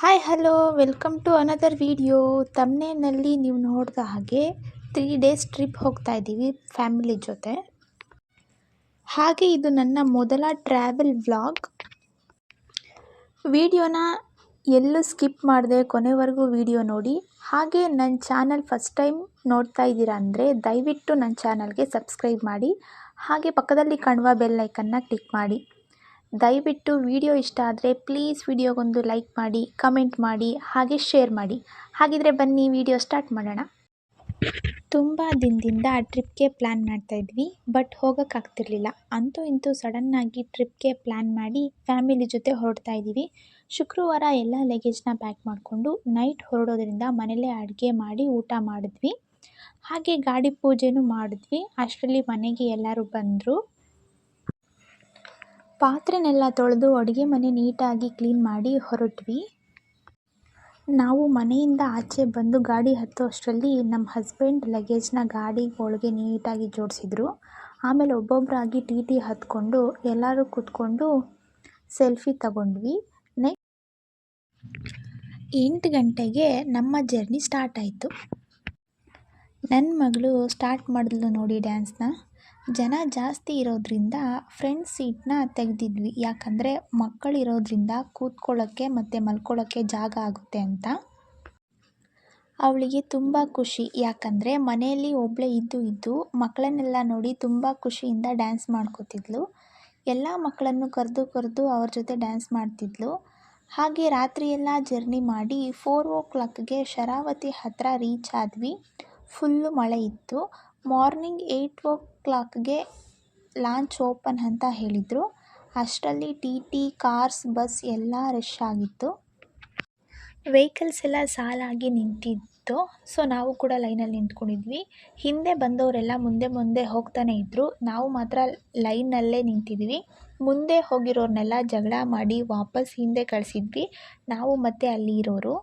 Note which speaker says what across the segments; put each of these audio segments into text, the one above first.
Speaker 1: Hi hello welcome to another video ತಮ್ಮನೇನಲ್ಲಿ ನೀವು ನೋಡಿದ ಹಾಗೆ ತ್ರೀ ಡೇಸ್ ಟ್ರಿಪ್ ಹೋಗ್ತಾ ಇದ್ದೀವಿ ಫ್ಯಾಮಿಲಿ ಜೊತೆ. ಹಾಗೆ ಇದು ನನ್ನ ಮೊದಲ ಟ್ರಾವೆಲ್ ವ್ಲಾಗ್ ವಿಡಿಯೋನ ಎಲ್ಲೂ ಸ್ಕಿಪ್ ಮಾಡಿದೆ ಕೊನೆವರೆಗೂ ವಿಡಿಯೋ ನೋಡಿ. ಹಾಗೆ ನನ್ನ ಚಾನಲ್ ಫಸ್ಟ್ ಟೈಮ್ ನೋಡ್ತಾ ಇದ್ದೀರಾ ಅಂದರೆ ದಯವಿಟ್ಟು ನನ್ನ ಚಾನಲ್ಗೆ ಸಬ್ಸ್ಕ್ರೈಬ್ ಮಾಡಿ. ಹಾಗೆ ಪಕ್ಕದಲ್ಲಿ ಕಾಣುವ ಬೆಲ್ ಐಕನ್ನ ಕ್ಲಿಕ್ ಮಾಡಿ. ದಯವಿಟ್ಟು ವಿಡಿಯೋ ಇಷ್ಟ ಆದರೆ ಪ್ಲೀಸ್ ವಿಡಿಯೋಗೊಂದು ಲೈಕ್ ಮಾಡಿ ಕಮೆಂಟ್ ಮಾಡಿ, ಹಾಗೆ ಶೇರ್ ಮಾಡಿ. ಹಾಗಿದ್ರೆ ಬನ್ನಿ, ವಿಡಿಯೋ ಸ್ಟಾರ್ಟ್ ಮಾಡೋಣ. ತುಂಬ ದಿನದಿಂದ ಟ್ರಿಪ್ಗೆ ಪ್ಲ್ಯಾನ್ ಮಾಡ್ತಾಯಿದ್ವಿ ಬಟ್ ಹೋಗೋಕ್ಕಾಗ್ತಿರ್ಲಿಲ್ಲ ಅಂತೂ ಇಂತೂ ಸಡನ್ನಾಗಿ ಟ್ರಿಪ್ಗೆ ಪ್ಲ್ಯಾನ್ ಮಾಡಿ ಫ್ಯಾಮಿಲಿ ಜೊತೆ ಹೊರಡ್ತಾ ಇದ್ದೀವಿ. ಶುಕ್ರವಾರ ಎಲ್ಲ ಲಗೇಜ್ನ ಪ್ಯಾಕ್ ಮಾಡಿಕೊಂಡು ನೈಟ್ ಹೊರಡೋದ್ರಿಂದ ಮನೇಲೇ ಅಡುಗೆ ಮಾಡಿ ಊಟ ಮಾಡಿದ್ವಿ. ಹಾಗೆ ಗಾಡಿ ಪೂಜೆನೂ ಮಾಡಿದ್ವಿ. ಅಷ್ಟರಲ್ಲಿ ಮನೆಗೆ ಎಲ್ಲರೂ ಬಂದರು. ಪಾತ್ರೆನೆಲ್ಲ ತೊಳೆದು ಅಡುಗೆ ಮನೆ ನೀಟಾಗಿ ಕ್ಲೀನ್ ಮಾಡಿ ಹೊರಟ್ವಿ. ನಾವು ಮನೆಯಿಂದ ಆಚೆ ಬಂದು ಗಾಡಿ ಹತ್ತೋ ಅಷ್ಟರಲ್ಲಿ ನಮ್ಮ ಹಸ್ಬೆಂಡ್ ಲಗೇಜ್ನ ಗಾಡಿ ಒಳಗೆ ನೀಟಾಗಿ ಜೋಡಿಸಿದ್ರು. ಆಮೇಲೆ ಒಬ್ಬೊಬ್ಬರಾಗಿ ಟಿ ಟಿ ಹತ್ಕೊಂಡು ಎಲ್ಲರೂ ಕೂತ್ಕೊಂಡು ಸೆಲ್ಫಿ ತಗೊಂಡ್ವಿ. ನೆ ಎಂಟು ಗಂಟೆಗೆ ನಮ್ಮ ಜರ್ನಿ ಸ್ಟಾರ್ಟ್ ಆಯಿತು. ನನ್ನ ಮಗಳು ಸ್ಟಾರ್ಟ್ ಮಾಡಿದ್ಲು ನೋಡಿ ಡ್ಯಾನ್ಸ್ನ. ಜನ ಜಾಸ್ತಿ ಇರೋದ್ರಿಂದ ಫ್ರಂಟ್ ಸೀಟ್ನ ತೆಗೆದಿದ್ವಿ. ಯಾಕಂದರೆ ಮಕ್ಕಳಿರೋದ್ರಿಂದ ಕೂತ್ಕೊಳ್ಳೋಕ್ಕೆ ಮತ್ತು ಮಲ್ಕೊಳ್ಳೋಕ್ಕೆ ಜಾಗ ಆಗುತ್ತೆ ಅಂತ. ಅವಳಿಗೆ ತುಂಬ ಖುಷಿ. ಯಾಕಂದರೆ ಮನೆಯಲ್ಲಿ ಒಬ್ಬಳೇ ಇದ್ದು ಇದ್ದು ಮಕ್ಕಳನ್ನೆಲ್ಲ ನೋಡಿ ತುಂಬ ಖುಷಿಯಿಂದ ಡ್ಯಾನ್ಸ್ ಮಾಡ್ಕೋತಿದ್ಲು. ಎಲ್ಲ ಮಕ್ಕಳನ್ನು ಕರೆದು ಕರೆದು ಅವ್ರ ಜೊತೆ ಡ್ಯಾನ್ಸ್ ಮಾಡ್ತಿದ್ಲು. ಹಾಗೆ ರಾತ್ರಿಯೆಲ್ಲ ಜರ್ನಿ ಮಾಡಿ ಫೋರ್ ಓ ಕ್ಲಾಕ್ಗೆ ಶರಾವತಿ ಹತ್ತಿರ ರೀಚ್ ಆದ್ವಿ. ಫುಲ್ಲು ಮಳೆ ಇತ್ತು. ಮಾರ್ನಿಂಗ್ ಏಯ್ಟ್ ಓ ಕ್ಲಾಕ್ಗೆ ಲಾಂಚ್ ಓಪನ್ ಅಂತ ಹೇಳಿದರು. ಅಷ್ಟರಲ್ಲಿ ಟಿ ಟಿ, ಕಾರ್ಸ್, ಬಸ್ ಎಲ್ಲ ರಶ್ ಆಗಿತ್ತು. ವೆಹಿಕಲ್ಸ್ ಎಲ್ಲ ಸಾಲಾಗಿ ನಿಂತಿತ್ತು. ಸೊ ನಾವು ಕೂಡ ಲೈನಲ್ಲಿ ನಿಂತ್ಕೊಂಡಿದ್ವಿ. ಹಿಂದೆ ಬಂದವರೆಲ್ಲ ಮುಂದೆ ಮುಂದೆ ಹೋಗ್ತಾನೆ ಇದ್ದರು ನಾವು ಮಾತ್ರ ಲೈನಲ್ಲೇ ನಿಂತಿದ್ವಿ. ಮುಂದೆ ಹೋಗಿರೋರನ್ನೆಲ್ಲ ಜಗಳ ಮಾಡಿ ವಾಪಸ್ ಹಿಂದೆ ಕಳಿಸಿದ್ವಿ. ನಾವು ಮತ್ತೆ ಅಲ್ಲಿ ಇರೋರು.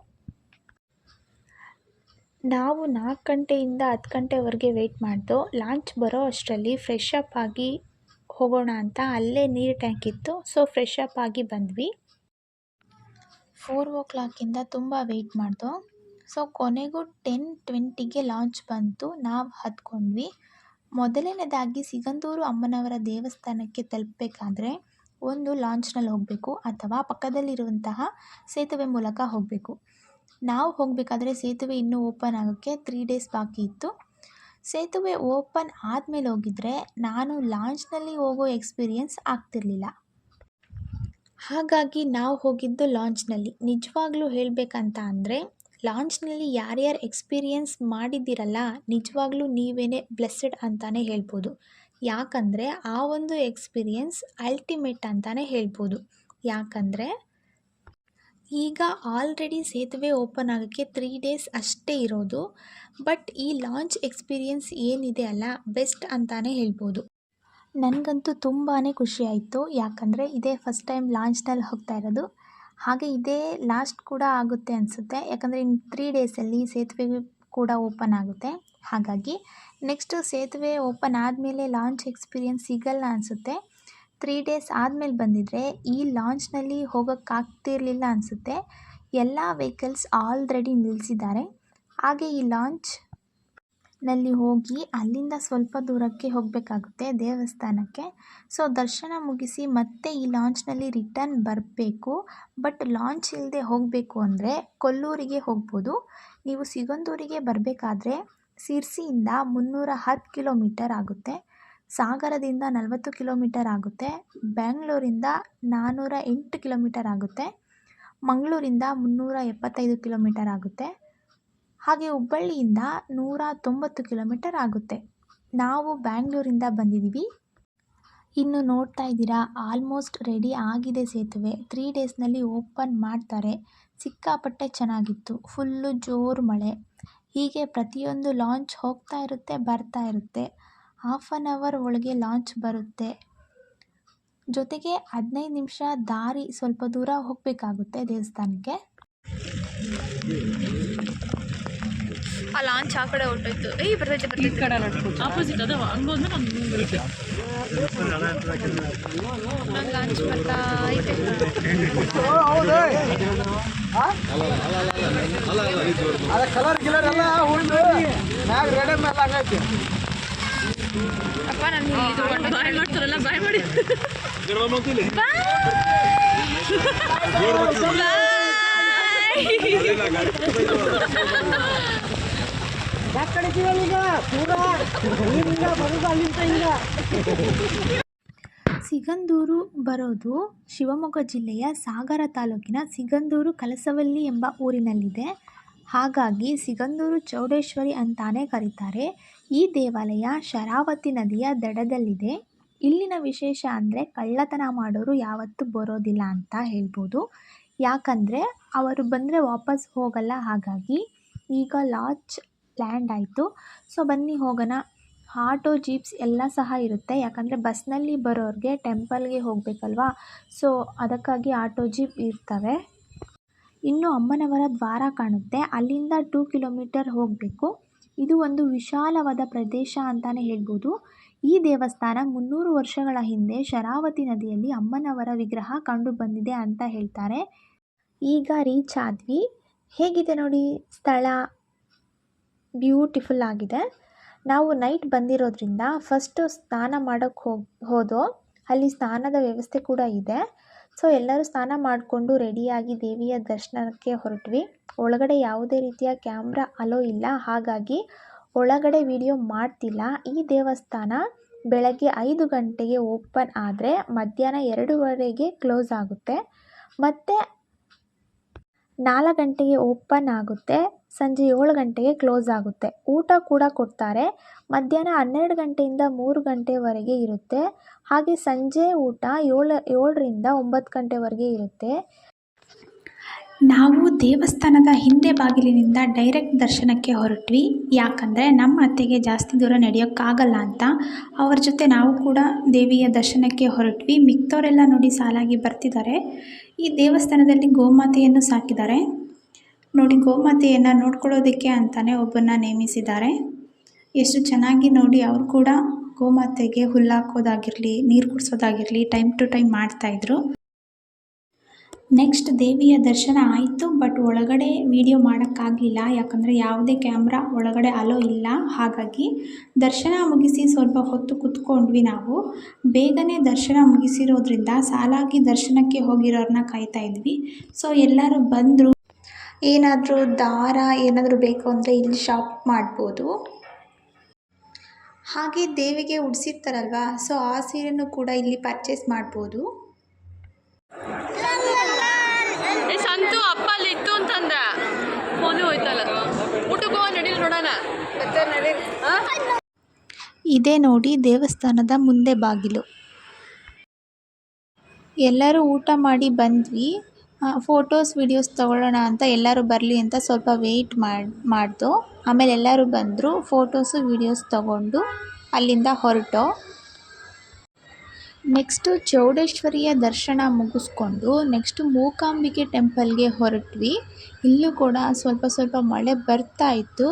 Speaker 1: ನಾವು ನಾಲ್ಕು ಗಂಟೆಯಿಂದ ಹತ್ತು ಗಂಟೆವರೆಗೆ ವೆಯ್ಟ್ ಮಾಡಿದೋ ಲಾಂಚ್ ಬರೋ ಅಷ್ಟರಲ್ಲಿ ಫ್ರೆಶ್ ಅಪ್ ಆಗಿ ಹೋಗೋಣ ಅಂತ ಅಲ್ಲೇ ನೀರು ಟ್ಯಾಂಕ್ ಇತ್ತು. ಸೊ ಫ್ರೆಶ್ ಅಪ್ ಆಗಿ ಬಂದ್ವಿ. ಫೋರ್ ಓ ಕ್ಲಾಕಿಂದ ತುಂಬ ವೆಯ್ಟ್ ಮಾಡಿದೋ. ಸೊ ಕೊನೆಗೂ ಟೆನ್ ಟ್ವೆಂಟಿಗೆ ಲಾಂಚ್ ಬಂತು. ನಾವು ಹತ್ಕೊಂಡ್ವಿ. ಮೊದಲನೇದಾಗಿ ಸಿಗಂದೂರು ಅಮ್ಮನವರ ದೇವಸ್ಥಾನಕ್ಕೆ ತಲುಪಬೇಕಾದ್ರೆ ಒಂದು ಲಾಂಚ್ನಲ್ಲಿ ಹೋಗಬೇಕು ಅಥವಾ ಪಕ್ಕದಲ್ಲಿರುವಂತಹ ಸೇತುವೆ ಮೂಲಕ ಹೋಗಬೇಕು. ನಾವು ಹೋಗಬೇಕಾದ್ರೆ ಸೇತುವೆ ಇನ್ನೂ ಓಪನ್ ಆಗೋಕ್ಕೆ ತ್ರೀ ಡೇಸ್ ಬಾಕಿ ಇತ್ತು. ಸೇತುವೆ ಓಪನ್ ಆದಮೇಲೆ ಹೋಗಿದ್ರೆ ನಾನು ಲಾಂಚ್ನಲ್ಲಿ ಹೋಗೋ ಎಕ್ಸ್ಪೀರಿಯೆನ್ಸ್ ಆಗ್ತಿರ್ಲಿಲ್ಲ. ಹಾಗಾಗಿ ನಾವು ಹೋಗಿದ್ದು ಲಾಂಚ್ನಲ್ಲಿ ನಿಜವಾಗ್ಲೂ ಹೇಳಬೇಕಂತ ಅಂದರೆ ಲಾಂಚ್ನಲ್ಲಿ ಯಾರ್ಯಾರು ಎಕ್ಸ್ಪೀರಿಯೆನ್ಸ್ ಮಾಡಿದ್ದೀರಲ್ಲ, ನಿಜವಾಗ್ಲೂ ನೀವೇನೇ ಬ್ಲೆಸ್ಸೆಡ್ ಅಂತಲೇ ಹೇಳ್ಬೋದು. ಯಾಕಂದರೆ ಆ ಒಂದು ಎಕ್ಸ್ಪೀರಿಯೆನ್ಸ್ ಅಲ್ಟಿಮೇಟ್ ಅಂತಲೇ ಹೇಳ್ಬೋದು. ಯಾಕಂದರೆ ಈಗ ಆಲ್ರೆಡಿ ಸೇತುವೆ ಓಪನ್ ಆಗೋಕ್ಕೆ ತ್ರೀ ಡೇಸ್ ಅಷ್ಟೇ ಇರೋದು. ಬಟ್ ಈ ಲಾಂಚ್ ಎಕ್ಸ್ಪೀರಿಯೆನ್ಸ್ ಏನಿದೆ ಅಲ್ಲ ಬೆಸ್ಟ್ ಅಂತಾನೆ ಹೇಳ್ಬೋದು. ನನಗಂತೂ ತುಂಬಾ ಖುಷಿ ಆಯಿತು. ಯಾಕಂದರೆ ಇದೇ ಫಸ್ಟ್ ಟೈಮ್ ಲಾಂಚ್ನಲ್ಲಿ ಹೋಗ್ತಾ ಇರೋದು. ಹಾಗೆ ಇದೇ ಲಾಸ್ಟ್ ಕೂಡ ಆಗುತ್ತೆ ಅನಿಸುತ್ತೆ. ಯಾಕಂದರೆ ಇನ್ನು ತ್ರೀ ಡೇಸಲ್ಲಿ ಸೇತುವೆ ಕೂಡ ಓಪನ್ ಆಗುತ್ತೆ. ಹಾಗಾಗಿ ನೆಕ್ಸ್ಟು ಸೇತುವೆ ಓಪನ್ ಆದಮೇಲೆ ಲಾಂಚ್ ಎಕ್ಸ್ಪೀರಿಯೆನ್ಸ್ ಸಿಗಲ್ಲ ಅನಿಸುತ್ತೆ. ತ್ರೀ ಡೇಸ್ ಆದಮೇಲೆ ಬಂದಿದ್ದರೆ ಈ ಲಾಂಚ್ನಲ್ಲಿ ಹೋಗೋಕ್ಕಾಗ್ತಿರ್ಲಿಲ್ಲ ಅನಿಸುತ್ತೆ. ಎಲ್ಲ ವೆಹಿಕಲ್ಸ್ ಆಲ್ರೆಡಿ ನಿಲ್ಲಿಸಿದ್ದಾರೆ ಹಾಗೆ ಈ ಲಾಂಚ್ನಲ್ಲಿ ಹೋಗಿ ಅಲ್ಲಿಂದ ಸ್ವಲ್ಪ ದೂರಕ್ಕೆ ಹೋಗಬೇಕಾಗುತ್ತೆ ದೇವಸ್ಥಾನಕ್ಕೆ. ಸೊ ದರ್ಶನ ಮುಗಿಸಿ ಮತ್ತೆ ಈ ಲಾಂಚ್ನಲ್ಲಿ ರಿಟರ್ನ್ ಬರಬೇಕು. ಬಟ್ ಲಾಂಚ್ ಇಲ್ಲದೆ ಹೋಗಬೇಕು ಅಂದರೆ ಕೊಲ್ಲೂರಿಗೆ ಹೋಗ್ಬೋದು. ನೀವು ಸಿಗಂದೂರಿಗೆ ಬರಬೇಕಾದ್ರೆ ಸಿರ್ಸಿಯಿಂದ ಮುನ್ನೂರ ಹತ್ತು ಕಿಲೋಮೀಟರ್ ಆಗುತ್ತೆ. ಸಾಗರದಿಂದ ನಲವತ್ತು ಕಿಲೋಮೀಟರ್ ಆಗುತ್ತೆ ಬೆಂಗಳೂರಿಂದ ನಾನ್ನೂರ ಎಂಟು ಕಿಲೋಮೀಟರ್ ಆಗುತ್ತೆ, ಮಂಗಳೂರಿಂದ ಮುನ್ನೂರ ಎಪ್ಪತ್ತೈದು ಕಿಲೋಮೀಟರ್ ಆಗುತ್ತೆ. ಹಾಗೆ ಹುಬ್ಬಳ್ಳಿಯಿಂದ ನೂರ ತೊಂಬತ್ತು ಕಿಲೋಮೀಟರ್ ಆಗುತ್ತೆ. ನಾವು ಬ್ಯಾಂಗ್ಳೂರಿಂದ ಬಂದಿದ್ದೀವಿ. ಇನ್ನು ನೋಡ್ತಾ ಇದ್ದೀರಾ, ಆಲ್ಮೋಸ್ಟ್ ರೆಡಿ ಆಗಿದೆ ಸೇತುವೆ. ತ್ರೀ ಡೇಸ್ನಲ್ಲಿ ಓಪನ್ ಮಾಡ್ತಾರೆ. ಸಿಕ್ಕಾಪಟ್ಟೆ ಚೆನ್ನಾಗಿತ್ತು. ಫುಲ್ಲು ಜೋರು ಮಳೆ. ಹೀಗೆ ಪ್ರತಿಯೊಂದು ಲಾಂಚ್ ಹೋಗ್ತಾ ಇರುತ್ತೆ, ಬರ್ತಾ ಇರುತ್ತೆ. ಹಾಫ್ ಆನ್ ಅವರ್ ಒಳಗೆ ಲಾಂಚ್ ಬರುತ್ತೆ ಜೊತೆಗೆ ಹದಿನೈದು ನಿಮಿಷ ದಾರಿ ಸ್ವಲ್ಪ ದೂರ ಹೋಗಬೇಕಾಗುತ್ತೆ ದೇವಸ್ಥಾನಕ್ಕೆ ಆ ಲಾಂಚ್ ಆ ಕಡೆ ಹೊರಟೋಯ್ತು ಏಯ್ ಬರ್ತೈತೆ
Speaker 2: ಈ ಕಡೆ ಆಪೋಸಿಟ್ ಅದ ಹಂಗೋದ್ರೆ ಮುಂದೆ ಬರುತ್ತೆ
Speaker 1: ನಂಗೆ ಲಾಂಚ್ ಬರ್ತಾ ಐತೆ
Speaker 3: ಅದ ಕಲರ್ ಗಿಲರ್ ಎಲ್ಲ ಹುಣ್ಣು ಮ್ಯಾಗ ರೆಡಿ ಮೇಲೆ ಹಂಗೈತಿ
Speaker 1: ಅಪ್ಪ ನಾನು ಇದು
Speaker 2: ಬಾಯ್ ಮಾಡ್ತಾರಲ್ಲ ಬಾಯ್ ಮಾಡಿ.
Speaker 1: ಸಿಗಂದೂರು ಬರೋದು ಶಿವಮೊಗ್ಗ ಜಿಲ್ಲೆಯ ಸಾಗರ ತಾಲೂಕಿನ ಸಿಗಂದೂರು ಕಲಸವಲ್ಲಿ ಎಂಬ ಊರಿನಲ್ಲಿದೆ. ಹಾಗಾಗಿ ಸಿಗಂದೂರು ಚೌಡೇಶ್ವರಿ ಅಂತಾನೆ ಕರೀತಾರೆ. ಈ ದೇವಾಲಯ ಶರಾವತಿ ನದಿಯ ದಡದಲ್ಲಿದೆ. ಇಲ್ಲಿನ ವಿಶೇಷ ಅಂದರೆ ಕಳ್ಳತನ ಮಾಡೋರು ಯಾವತ್ತೂ ಬರೋದಿಲ್ಲ ಅಂತ ಹೇಳ್ಬೋದು. ಯಾಕಂದರೆ ಅವರು ಬಂದರೆ ವಾಪಸ್ ಹೋಗಲ್ಲ. ಹಾಗಾಗಿ ಈಗ ಲಾಡ್ಜ್ ಲ್ಯಾಂಡ್ ಆಯಿತು. ಸೊ ಬನ್ನಿ ಹೋಗೋಣ. ಆಟೋ, ಜೀಪ್ಸ್ ಎಲ್ಲ ಸಹ ಇರುತ್ತೆ. ಯಾಕಂದರೆ ಬಸ್ನಲ್ಲಿ ಬರೋರಿಗೆ ಟೆಂಪಲ್ಗೆ ಹೋಗಬೇಕಲ್ವಾ? ಸೊ ಅದಕ್ಕಾಗಿ ಆಟೋ, ಜೀಪ್ ಇರ್ತವೆ. ಇನ್ನು ಅಮ್ಮನವರ ದ್ವಾರ ಕಾಣುತ್ತೆ. ಅಲ್ಲಿಂದ ಟೂ ಕಿಲೋಮೀಟರ್ ಹೋಗಬೇಕು. ಇದು ಒಂದು ವಿಶಾಲವಾದ ಪ್ರದೇಶ ಅಂತಾನೆ ಹೇಳ್ಬೋದು. ಈ ದೇವಸ್ಥಾನ ಮುನ್ನೂರು ವರ್ಷಗಳ ಹಿಂದೆ ಶರಾವತಿ ನದಿಯಲ್ಲಿ ಅಮ್ಮನವರ ವಿಗ್ರಹ ಕಂಡು ಬಂದಿದೆ ಅಂತ ಹೇಳ್ತಾರೆ. ಈಗ ರೀಚ್ ಆದ್ವಿ. ಹೇಗಿದೆ ನೋಡಿ? ಸ್ಥಳ ಬ್ಯೂಟಿಫುಲ್ ಆಗಿದೆ. ನಾವು ನೈಟ್ ಬಂದಿರೋದ್ರಿಂದ ಫಸ್ಟು ಸ್ನಾನ ಮಾಡೋಕ್ಕೆ ಹೋಗಿ, ಹೋದೋ, ಅಲ್ಲಿ ಸ್ನಾನದ ವ್ಯವಸ್ಥೆ ಕೂಡ ಇದೆ. ಸೊ ಎಲ್ಲರೂ ಸ್ನಾನ ಮಾಡಿಕೊಂಡು ರೆಡಿಯಾಗಿ ದೇವಿಯ ದರ್ಶನಕ್ಕೆ ಹೊರಟ್ವಿ. ಒಳಗಡೆ ಯಾವುದೇ ರೀತಿಯ ಕ್ಯಾಮ್ರಾ ಅಲೋ ಇಲ್ಲ. ಹಾಗಾಗಿ ಒಳಗಡೆ ವಿಡಿಯೋ ಮಾಡ್ತಿಲ್ಲ. ಈ ದೇವಸ್ಥಾನ ಬೆಳಗ್ಗೆ ಐದು ಗಂಟೆಗೆ ಓಪನ್ ಆದರೆ ಮಧ್ಯಾಹ್ನ ಎರಡೂವರೆಗೆ ಕ್ಲೋಸ್ ಆಗುತ್ತೆ. ಮತ್ತು ನಾಲ್ಕು ಗಂಟೆಗೆ ಓಪನ್ ಆಗುತ್ತೆ. ಸಂಜೆ ಏಳು ಗಂಟೆಗೆ ಕ್ಲೋಸ್ ಆಗುತ್ತೆ. ಊಟ ಕೂಡ ಕೊಡ್ತಾರೆ. ಮಧ್ಯಾಹ್ನ ಹನ್ನೆರಡು ಗಂಟೆಯಿಂದ ಮೂರು ಗಂಟೆವರೆಗೆ ಇರುತ್ತೆ. ಹಾಗೆ ಸಂಜೆ ಊಟ ಏಳು, ಏಳರಿಂದ ಒಂಬತ್ತು ಗಂಟೆವರೆಗೆ ಇರುತ್ತೆ. ನಾವು ದೇವಸ್ಥಾನದ ಹಿಂದೆ ಬಾಗಿಲಿನಿಂದ ಡೈರೆಕ್ಟ್ ದರ್ಶನಕ್ಕೆ ಹೊರಟ್ವಿ. ಯಾಕಂದರೆ ನಮ್ಮ ಅತ್ತೆಗೆ ಜಾಸ್ತಿ ದೂರ ನಡೆಯೋಕ್ಕಾಗಲ್ಲ ಅಂತ. ಅವ್ರ ಜೊತೆ ನಾವು ಕೂಡ ದೇವಿಯ ದರ್ಶನಕ್ಕೆ ಹೊರಟ್ವಿ. ಮಿಕ್ತವರೆಲ್ಲ ನೋಡಿ ಸಾಲಾಗಿ ಬರ್ತಿದ್ದಾರೆ. ಈ ದೇವಸ್ಥಾನದಲ್ಲಿ ಗೋಮಾತೆಯನ್ನು ಸಾಕಿದ್ದಾರೆ. ನೋಡಿ, ಗೋಮಾತೆಯನ್ನು ನೋಡ್ಕೊಳ್ಳೋದಕ್ಕೆ ಅಂತಲೇ ಒಬ್ಬನ್ನ ನೇಮಿಸಿದ್ದಾರೆ. ಎಷ್ಟು ಚೆನ್ನಾಗಿ ನೋಡಿ ಅವರು ಕೂಡ ಗೋಮಾತೆಗೆ ಹುಲ್ಲಾಕೋದಾಗಿರಲಿ ನೀರು ಕುಡಿಸೋದಾಗಿರಲಿ ಟೈಮ್ ಟು ಟೈಮ್ ಮಾಡ್ತಾಯಿದ್ರು ನೆಕ್ಸ್ಟ್ ದೇವಿಯ ದರ್ಶನ ಆಯಿತು ಬಟ್ ಒಳಗಡೆ ವಿಡಿಯೋ ಮಾಡೋಕ್ಕಾಗಲಿಲ್ಲ ಯಾಕಂದರೆ ಯಾವುದೇ ಕ್ಯಾಮ್ರಾ ಒಳಗಡೆ ಅಲೋ ಇಲ್ಲ. ಹಾಗಾಗಿ ದರ್ಶನ ಮುಗಿಸಿ ಸ್ವಲ್ಪ ಹೊತ್ತು ಕುತ್ಕೊಂಡ್ವಿ ನಾವು. ಬೇಗನೆ ದರ್ಶನ ಮುಗಿಸಿರೋದ್ರಿಂದ ಸಾಲಾಗಿ ದರ್ಶನಕ್ಕೆ ಹೋಗಿರೋರನ್ನ ಕಾಯ್ತಾ ಇದ್ವಿ. ಸೊ ಎಲ್ಲರೂ ಬಂದರು. ಏನಾದರೂ ದಾರ ಏನಾದರೂ ಬೇಕು ಅಂದರೆ ಇಲ್ಲಿ ಶಾಪ್ ಮಾಡ್ಬೋದು. ಹಾಗೆ ದೇವಿಗೆ ಉಡಿಸಿರ್ತಾರಲ್ವಾ ಸೊ ಆ ಸೀರೆನೂ ಕೂಡ ಇಲ್ಲಿ ಪರ್ಚೇಸ್ ಮಾಡ್ಬೋದು.
Speaker 2: ಸಂತು ಅಪ್ಪ ಅಲ್ಲಿ ಇತ್ತು ಅಂತಂದ. ಫೋನು ಹೋಯ್ತಲ್ಲ. ಊಟಕ್ಕೆ ನಡೀಲಿ ನೋಡೋಣ.
Speaker 1: ಇದೇ ನೋಡಿ ದೇವಸ್ಥಾನದ ಮುಂದೆ ಬಾಗಿಲು. ಎಲ್ಲರೂ ಊಟ ಮಾಡಿ ಬಂದ್ವಿ. ಫೋಟೋಸ್ ವಿಡಿಯೋಸ್ ತಗೊಳ್ಳೋಣ ಅಂತ ಎಲ್ಲರೂ ಬರಲಿ ಅಂತ ಸ್ವಲ್ಪ ವೆಯ್ಟ್ ಮಾಡಿ ಮಾಡ್ದು. ಆಮೇಲೆ ಎಲ್ಲರೂ ಬಂದರು ಫೋಟೋಸು ವಿಡಿಯೋಸ್ ತಗೊಂಡು ಅಲ್ಲಿಂದ ಹೊರಟು. ನೆಕ್ಸ್ಟು ಚೌಡೇಶ್ವರಿಯ ದರ್ಶನ ಮುಗಿಸ್ಕೊಂಡು ನೆಕ್ಸ್ಟು ಮೂಕಾಂಬಿಕೆ ಟೆಂಪಲ್ಗೆ ಹೊರಟ್ವಿ. ಇಲ್ಲೂ ಕೂಡ ಸ್ವಲ್ಪ ಸ್ವಲ್ಪ ಮಳೆ ಬರ್ತಾ ಇತ್ತು.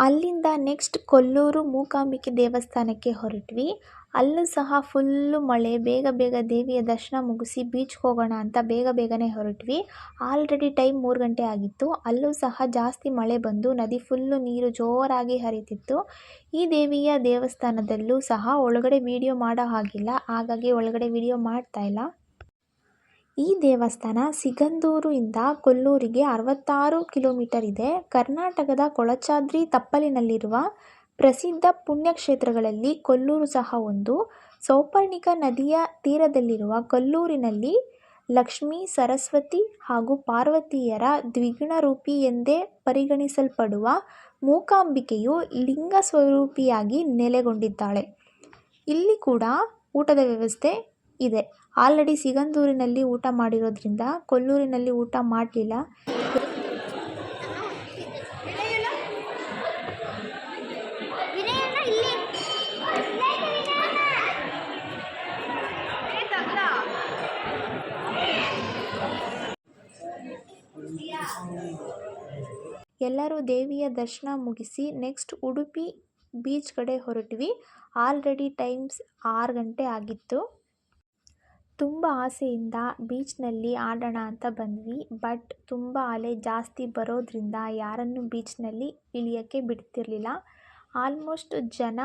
Speaker 1: ಅಲ್ಲಿಂದ ನೆಕ್ಸ್ಟ್ ಕೊಲ್ಲೂರು ಮೂಕಾಂಬಿಕೆ ದೇವಸ್ಥಾನಕ್ಕೆ ಹೊರಟ್ವಿ. ಅಲ್ಲೂ ಸಹ ಫುಲ್ಲು ಮಳೆ, ಬೇಗ ಬೇಗ ದೇವಿಯ ದರ್ಶನ ಮುಗಿಸಿ ಬೀಚ್ಗೆ ಹೋಗೋಣ ಅಂತ ಬೇಗ ಬೇಗನೆ ಹೊರಟ್ವಿ. ಆಲ್ರೆಡಿ ಟೈಮ್ ಮೂರು ಗಂಟೆ ಆಗಿತ್ತು. ಅಲ್ಲೂ ಸಹ ಜಾಸ್ತಿ ಮಳೆ ಬಂದು ನದಿ ಫುಲ್ಲು ನೀರು ಜೋರಾಗಿ ಹರಿತಿತ್ತು. ಈ ದೇವಿಯ ದೇವಸ್ಥಾನದಲ್ಲೂ ಸಹ ಒಳಗಡೆ ವಿಡಿಯೋ ಮಾಡೋ ಹಾಗಿಲ್ಲ. ಹಾಗಾಗಿ ಒಳಗಡೆ ವಿಡಿಯೋ ಮಾಡ್ತಾ ಇಲ್ಲ. ಈ ದೇವಸ್ಥಾನ ಸಿಗಂದೂರಿಂದ ಕೊಲ್ಲೂರಿಗೆ ಅರವತ್ತಾರು ಕಿಲೋಮೀಟರ್ ಇದೆ. ಕರ್ನಾಟಕದ ಕೊಳಚಾದ್ರಿ ತಪ್ಪಲಿನಲ್ಲಿರುವ ಪ್ರಸಿದ್ಧ ಪುಣ್ಯಕ್ಷೇತ್ರಗಳಲ್ಲಿ ಕೊಲ್ಲೂರು ಸಹ ಒಂದು. ಸೌಪರ್ಣಿಕ ನದಿಯ ತೀರದಲ್ಲಿರುವ ಕೊಲ್ಲೂರಿನಲ್ಲಿ ಲಕ್ಷ್ಮೀ, ಸರಸ್ವತಿ ಹಾಗೂ ಪಾರ್ವತಿಯರ ದ್ವಿಗುಣರೂಪಿ ಎಂದೇ ಪರಿಗಣಿಸಲ್ಪಡುವ ಮೂಕಾಂಬಿಕೆಯು ಲಿಂಗ ಸ್ವರೂಪಿಯಾಗಿ ನೆಲೆಗೊಂಡಿದ್ದಾಳೆ. ಇಲ್ಲಿ ಕೂಡ ಊಟದ ವ್ಯವಸ್ಥೆ ಇದೆ. ಆಲ್ರೆಡಿ ಸಿಗಂದೂರಿನಲ್ಲಿ ಊಟ ಮಾಡಿರೋದ್ರಿಂದ ಕೊಲ್ಲೂರಿನಲ್ಲಿ ಊಟ ಮಾಡಲಿಲ್ಲ. ಎಲ್ಲರೂ ದೇವಿಯ ದರ್ಶನ ಮುಗಿಸಿ ನೆಕ್ಸ್ಟ್ ಉಡುಪಿ ಬೀಚ್ ಕಡೆ ಹೊರಟ್ವಿ. ಆಲ್ರೆಡಿ ಟೈಮ್ಸ್ ಆರು ಗಂಟೆ ಆಗಿತ್ತು. ತುಂಬ ಆಸೆಯಿಂದ ಬೀಚ್ನಲ್ಲಿ ಆಡೋಣ ಅಂತ ಬಂದ್ವಿ. ಬಟ್ ತುಂಬ ಅಲೆ ಜಾಸ್ತಿ ಬರೋದ್ರಿಂದ ಯಾರನ್ನು ಬೀಚ್ನಲ್ಲಿ ಇಳಿಯೋಕ್ಕೆ ಬಿಡ್ತಿರಲಿಲ್ಲ. ಆಲ್ಮೋಸ್ಟ್ ಜನ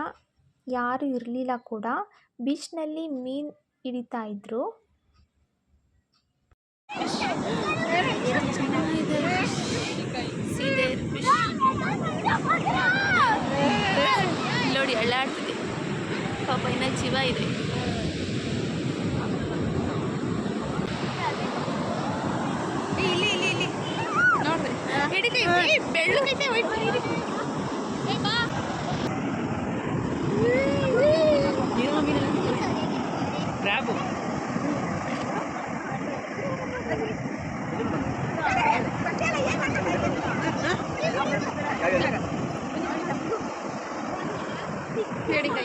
Speaker 1: ಯಾರೂ ಇರಲಿಲ್ಲ ಕೂಡ. ಬೀಚ್ನಲ್ಲಿ ಮೀನು ಹಿಡಿತಾ ಇದ್ರು.
Speaker 2: ನೋಡಿ ಅಳ್ಳಾಡ್ತಿದೆ ಪಾಪ, ಇನ್ನ ಜೀವ ಇದೆ. ಹಿಡಿಕೈ ಬೆಳ್ಳಗೈತೆ ಹೋಯ್ತು
Speaker 3: ಕ್ರ್ಯಾಬು
Speaker 2: ಹಿಡಿಕೈ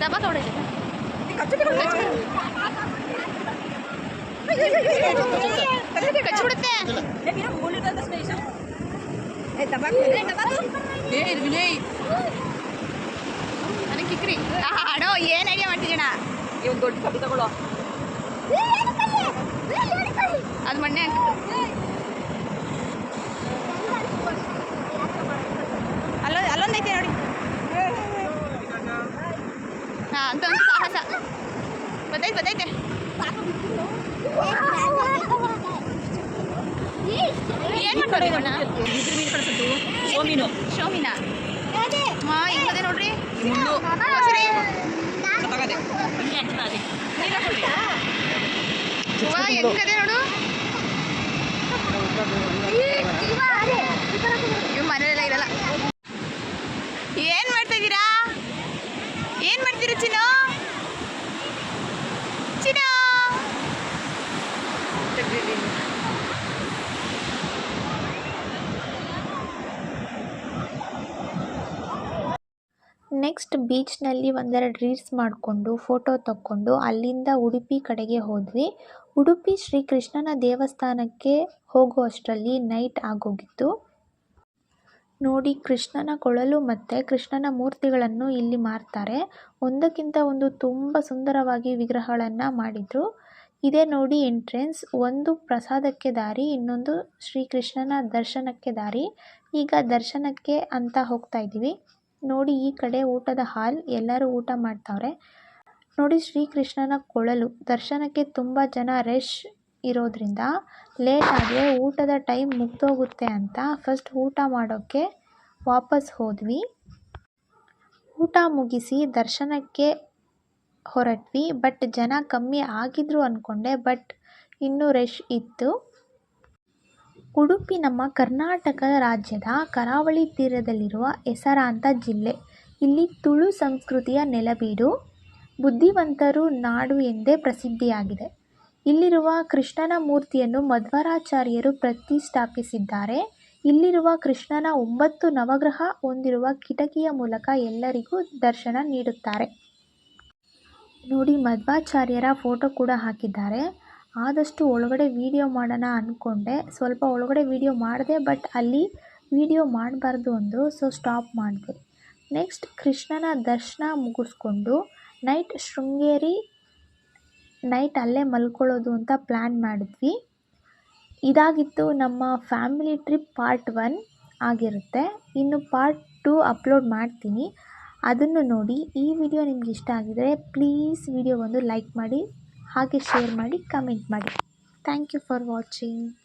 Speaker 2: ದಬ ತೊಗೊಳಿ ಕಚ್ಚಿಬಿಡುತ್ತೆ ಏ ನನಗೆ ಕಿಕ್ರಿ ಅಡೋ ಏನು ಐಡಿಯಾ ಮಾಡ್ತಿದ್ದೀಣ
Speaker 3: ಇವ್ ದೊಡ್ಡ ಕಪ್ಪಿ ತಗೊಳ್ಳೋ
Speaker 2: ಅದು ಮಣ್ಣೆ ಅಲ್ಲ, ಅಲ್ಲೊಂದೈತೆ ನೋಡಿ. ಹಾಂ ಅಂತ ಒಂದು ಸಾಹಸ. ಬತ್ತೈತೆ ಬತ್ತೈತೆ. ಏನು ಮಾಡ್ತಾರೆ ಇವಣ್ಣ
Speaker 3: ಸೋಮೀನು
Speaker 2: ಶೋಮಿನಾ? ಹಾಂ ಹೆಂಗದೆ ನೋಡ್ರಿ.
Speaker 3: ಮುಳ್ಳು
Speaker 2: ಹೊಸರಿ
Speaker 3: ತಗದೆ ಹಿಂಗೆ
Speaker 2: ವಾ ಹೆಂಗದೆ ನೋಡು ಇವ್ ಮನೇಲೆಲ್ಲ ಇರಲ್ಲ ಏನ್ ಮಾಡ್ತಾ ಇದ್ದೀರಾ ಏನ್ ಮಾಡ್ತೀರಾ ಚಿನ್ನ ಚಿನ್ನ
Speaker 1: ನೆಕ್ಸ್ಟ್ ಬೀಚ್ನಲ್ಲಿ ಒಂದೆರಡು ರೀಲ್ಸ್ ಮಾಡಿಕೊಂಡು ಫೋಟೋ ತಕ್ಕೊಂಡು ಅಲ್ಲಿಂದ ಉಡುಪಿ ಕಡೆಗೆ ಹೋದ್ವಿ. ಉಡುಪಿ ಶ್ರೀ ಕೃಷ್ಣನ ದೇವಸ್ಥಾನಕ್ಕೆ ಹೋಗುವಷ್ಟರಲ್ಲಿ ನೈಟ್ ಆಗೋಗಿತ್ತು. ನೋಡಿ ಕೃಷ್ಣನ ಕೊಳಲು ಮತ್ತು ಕೃಷ್ಣನ ಮೂರ್ತಿಗಳನ್ನು ಇಲ್ಲಿ ಮಾರ್ತಾರೆ. ಒಂದಕ್ಕಿಂತ ಒಂದು ತುಂಬ ಸುಂದರವಾಗಿ ವಿಗ್ರಹಗಳನ್ನು ಮಾಡಿದರು. ಇದೇ ನೋಡಿ ಎಂಟ್ರೆನ್ಸ್ ಒಂದು ಪ್ರಸಾದಕ್ಕೆ ದಾರಿ, ಇನ್ನೊಂದು ಶ್ರೀಕೃಷ್ಣನ ದರ್ಶನಕ್ಕೆ ದಾರಿ. ಈಗ ದರ್ಶನಕ್ಕೆ ಅಂತ ಹೋಗ್ತಾ ಇದ್ದೀವಿ. ನೋಡಿ ಈ ಕಡೆ ಊಟದ ಹಾಲ್, ಎಲ್ಲರೂ ಊಟ ಮಾಡ್ತಾವ್ರೆ. ನೋಡಿ ಶ್ರೀಕೃಷ್ಣನ ಕೊಳಲು. ದರ್ಶನಕ್ಕೆ ತುಂಬ ಜನ ರಶ್ ಇರೋದ್ರಿಂದ ಲೇಟ್ ಆದರೆ ಊಟದ ಟೈಮ್ ಮುಗ್ದೋಗುತ್ತೆ ಅಂತ ಫಸ್ಟ್ ಊಟ ಮಾಡೋಕ್ಕೆ ವಾಪಸ್ ಹೋದ್ವಿ. ಊಟ ಮುಗಿಸಿ ದರ್ಶನಕ್ಕೆ ಹೊರಟ್ವಿ ಬಟ್ ಜನ ಕಮ್ಮಿ ಆಗಿದ್ರು ಅಂದ್ಕೊಂಡೆ ಬಟ್ ಇನ್ನೂ ರಶ್ ಇತ್ತು. ಉಡುಪಿ ನಮ್ಮ ಕರ್ನಾಟಕ ರಾಜ್ಯದ ಕರಾವಳಿ ತೀರದಲ್ಲಿರುವ ಹೆಸರಾಂತ ಜಿಲ್ಲೆ. ಇಲ್ಲಿ ತುಳು ಸಂಸ್ಕೃತಿಯ ನೆಲಬೀಡು, ಬುದ್ಧಿವಂತರು ನಾಡು ಎಂದೇ ಪ್ರಸಿದ್ಧಿಯಾಗಿದೆ. ಇಲ್ಲಿರುವ ಕೃಷ್ಣನ ಮೂರ್ತಿಯನ್ನು ಮಧ್ವರಾಚಾರ್ಯರು ಪ್ರತಿಷ್ಠಾಪಿಸಿದ್ದಾರೆ. ಇಲ್ಲಿರುವ ಕೃಷ್ಣನ ಒಂಬತ್ತು ನವಗ್ರಹ ಹೊಂದಿರುವ ಕಿಟಕಿಯ ಮೂಲಕ ಎಲ್ಲರಿಗೂ ದರ್ಶನ ನೀಡುತ್ತಾರೆ. ನೋಡಿ ಮಧ್ವಾಚಾರ್ಯರ ಫೋಟೋ ಕೂಡ ಹಾಕಿದ್ದಾರೆ. ಆದಷ್ಟು ಒಳಗಡೆ ವೀಡಿಯೋ ಮಾಡೋಣ ಅಂದ್ಕೊಂಡೆ ಸ್ವಲ್ಪ ಒಳಗಡೆ ವೀಡಿಯೋ ಮಾಡಿದೆ ಬಟ್ ಅಲ್ಲಿ ವೀಡಿಯೋ ಮಾಡಬಾರ್ದು ಅಂದರು ಸೊ ಸ್ಟಾಪ್ ಮಾಡಿದೆ. ನೆಕ್ಸ್ಟ್ ಕೃಷ್ಣನ ದರ್ಶನ ಮುಗಿಸ್ಕೊಂಡು ನೈಟ್ ಶೃಂಗೇರಿ ನೈಟ್ ಅಲ್ಲೇ ಮಲ್ಕೊಳ್ಳೋದು ಅಂತ ಪ್ಲ್ಯಾನ್ ಮಾಡಿದ್ವಿ. ಇದಾಗಿತ್ತು ನಮ್ಮ ಫ್ಯಾಮಿಲಿ ಟ್ರಿಪ್ ಪಾರ್ಟ್ ಒನ್ ಆಗಿರುತ್ತೆ. ಇನ್ನು ಪಾರ್ಟ್ ಟು ಅಪ್ಲೋಡ್ ಮಾಡ್ತೀನಿ. ಅದನ್ನು ನೋಡಿ ಈ ವಿಡಿಯೋ ನಿಮ್ಗೆ ಇಷ್ಟ ಆಗಿದರೆ ಪ್ಲೀಸ್ ವಿಡಿಯೋ ಒಂದು ಲೈಕ್ ಮಾಡಿ. ಹಾಗೆ ಶೇರ್ ಮಾಡಿ ಕಮೆಂಟ್ ಮಾಡಿ. Thank you for watching